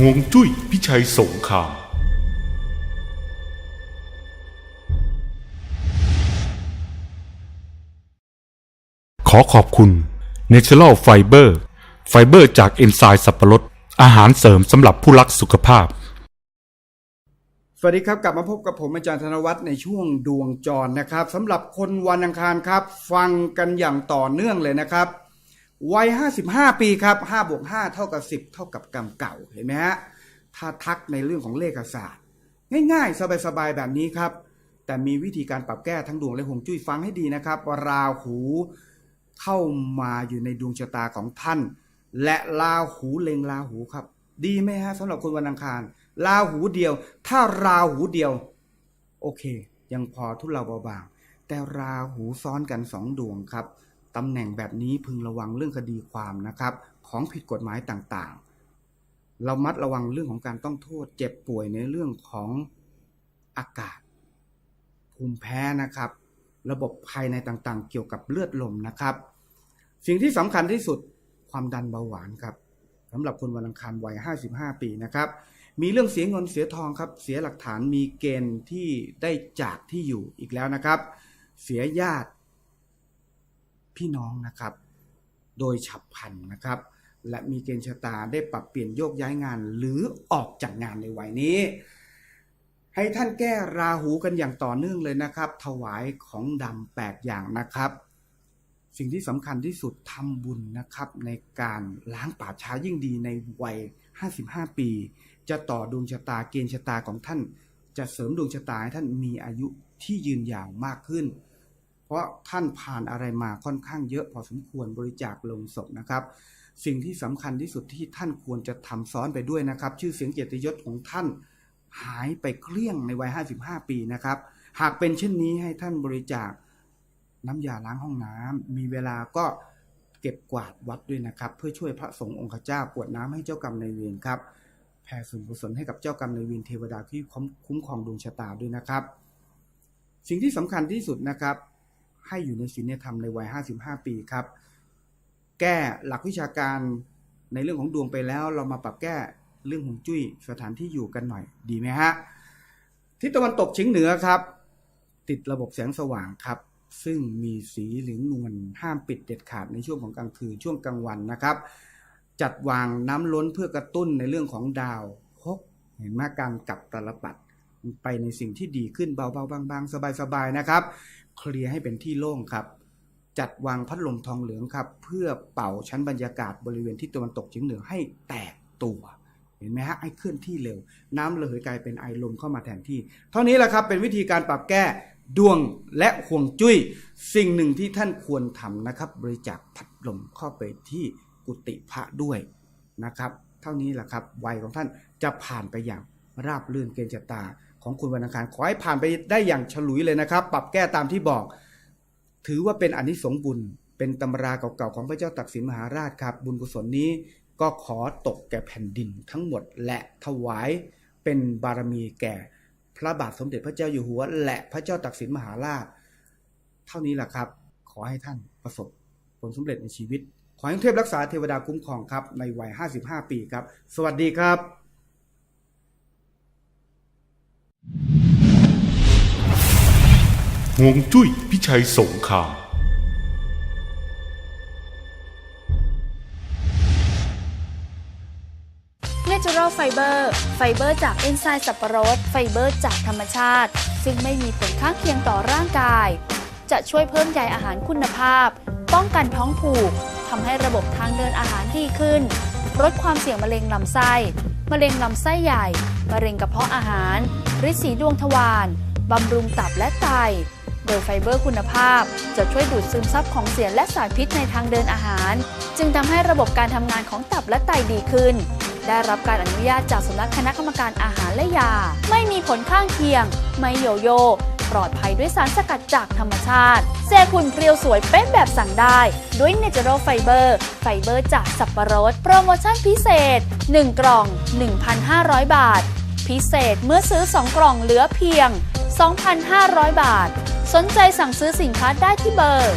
ห่วงจุ้ยพิชัยสงคราม ขอขอบคุณ Natural Fiber ไฟเบอร์จากเอนไซม์สับปะรด อาหารเสริมสำหรับผู้รักสุขภาพ สวัสดีครับ กลับมาพบกับผมอาจารย์ธนวัฒน์ในช่วงดวงจรนะครับสำหรับคนวันอังคารครับ ฟังกันอย่างต่อเนื่องเลยนะครับ วัย 55 ปีครับ5บวก5เท่ากับ 10 เท่ากับกรรมเก่าเห็นไหมฮะถ้าทักในเรื่องของเลขศาสตร์ ง่าย ๆ สบายๆ แบบนี้ครับ แต่มีวิธีการปรับแก้ทั้งดวงและหงจุ้ยฟังให้ดีนะครับว่าราหูเข้ามาอยู่ในดวงชะตาของท่าน และราหูเล็งราหูครับ ดีไหมฮะสำหรับคนวันอังคารราหูเดียว ถ้าราหูเดียว โอเค ยังพอทุเลาเบาบางแต่ราหูซ้อนกันสองดวงครับ ตำแหน่งแบบนี้พึงระวังเรื่องคดีความนะครับ ของผิดกฎหมายต่างๆ เรามัดระวังเรื่องของการต้องโทษ เจ็บป่วยในเรื่องของอากาศ ภูมิแพ้นะครับ ระบบภายในต่างๆ เกี่ยวกับเลือดลมนะครับ สิ่งที่สำคัญที่สุดความดันเบาหวานครับสำหรับคนวันอังคารวัย 55 ปีนะครับ มีเรื่องเสียเงินเสียทองครับ เสียหลักฐานมีเกณฑ์ที่ได้จากที่อยู่อีกแล้วนะครับ เสียญาติ พี่น้องนะครับ โดยฉับพลันนะครับ และมีเกณฑ์ชะตาได้ปรับเปลี่ยนโยกย้ายงานหรือออกจากงานในวัยนี้ ให้ท่านแก้ราหูกันอย่างต่อเนื่องเลยนะครับ ถวายของดำแปดอย่างนะครับ สิ่งที่สำคัญที่สุดทำบุญนะครับ ในการล้างป่าช้ายิ่งดีในวัย 55 ปี จะต่อดวงชะตาเกณฑ์ชะตาของท่าน จะเสริมดวงชะตาให้ท่านมีอายุที่ยืนยาวมากขึ้น เพราะท่านผ่านอะไรมาค่อนข้างเยอะพอสมควรบริจาคลงศพนะครับ สิ่งที่สำคัญที่สุดที่ท่านควรจะทำซ้อนไปด้วยนะครับ ชื่อเสียงเกียรติยศของท่านหายไปเกลี้ยงในวัย 55 ปีนะครับ หากเป็นเช่นนี้ให้ท่านบริจาคน้ำยาล้างห้องน้ำมีเวลาก็เก็บกวาดวัดด้วยนะครับ เพื่อช่วยพระสงฆ์องค์ข้าเจ้ากวดน้ำให้เจ้ากรรมนายเวรครับแผ่ส่วนกุศลให้กับเจ้ากรรมนายเวรเทวดาที่คุ้มครองดวงชะตาด้วยนะครับ สิ่งที่สำคัญที่สุดนะครับ ให้อยู่ในศีลในธรรมในวัย 55 ปีครับ แก้หลักวิชาการในเรื่องของดวงไปแล้วเรามาปรับแก้เรื่องของจุ้ยสถานที่อยู่กันหน่อยดีไหมฮะทิศตะวันตกเฉียงเหนือครับ ติดระบบแสงสว่างครับ ซึ่งมีสีเหลืองนวลห้ามปิดเด็ดขาดในช่วงของกลางคืนช่วงกลางวันนะครับ จัดวางน้ำล้นเพื่อกระตุ้นในเรื่องของดาวพกเห็นไหมการกลับตลปัด ไปในสิ่งที่ดีขึ้นเบาๆบางๆ สบายๆนะครับ เคลียร์ให้เป็นที่โล่งครับจัดวางพัดลมทองเหลืองครับ เพื่อเป่าชั้นบรรยากาศบริเวณที่ตะวันตกเฉียงเหนือให้แตกตัวเห็นไหมฮะให้เคลื่อนที่เร็ว น้ำระเหยกลายเป็นไอลมเข้ามาแทนที่ เท่านี้แหละครับเป็นวิธีการปรับแก้ดวงและห่วงจุ้ย สิ่งหนึ่งที่ท่านควรทำนะครับ บริจาคพัดลมเข้าไปที่กุฏิพระด้วยนะครับ เท่านี้แหละครับวัยของท่านจะผ่านไปอย่างราบรื่นเกณฑ์ชะตา ของคุณวันอังคารขอให้ผ่านไปได้อย่างฉลุยเลยนะครับ ปรับแก้ตามที่บอก ถือว่าเป็นอนิสงส์บุญ เป็นตำราเก่าๆของพระเจ้าตักสินมหาราชครับ บุญกุศลนี้ก็ขอตกแก่แผ่นดินทั้งหมด และถวายเป็นบารมีแก่ พระบาทสมเด็จพระเจ้าอยู่หัว และพระเจ้าตักสินมหาราช เท่านี้แหละครับ ขอให้ท่านประสบผลสำเร็จในชีวิต ขอให้เทพรักษาเทวดาคุ้มครองครับ ในวัย 55 ปีครับ สวัสดีครับ ห่วงจุ้ยพิชัยสงคราม Natural Fiber ไฟเบอร์จากเอนไซม์สับปะรด ไฟเบอร์จากธรรมชาติ ซึ่งไม่มีผลข้างเคียงต่อร่างกาย จะช่วยเพิ่มใยอาหารคุณภาพ ป้องกันท้องผูกทำให้ระบบทางเดินอาหารดีขึ้น ลดความเสี่ยงมะเร็งลำไส้ มะเร็งลำไส้ใหญ่ มะเร็งกระเพาะอาหาร ริดสีดวงทวารบำรุงตับและไต โดยไฟเบอร์คุณภาพจะช่วยดูดซึมซับของเสียและสารพิษในทางเดินอาหาร จึงทำให้ระบบการทำงานของตับและไตดีขึ้น ได้รับการอนุญาตจากสำนักคณะกรรมการอาหารและยา ไม่มีผลข้างเคียง ไม่โยโย่ปลอดภัยด้วยสารสกัดจากธรรมชาติ เซคุณเพรียวสวยเป๊ะแบบสั่งได้ ด้วย Natural Fiber ไฟเบอร์จากสับปะรด โปรโมชั่นพิเศษ 1 กล่อง 1,500 บาท พิเศษเมื่อซื้อ 2 กล่องเหลือเพียง 2,500 บาท สนใจสั่งซื้อสินค้าได้ที่เบอร์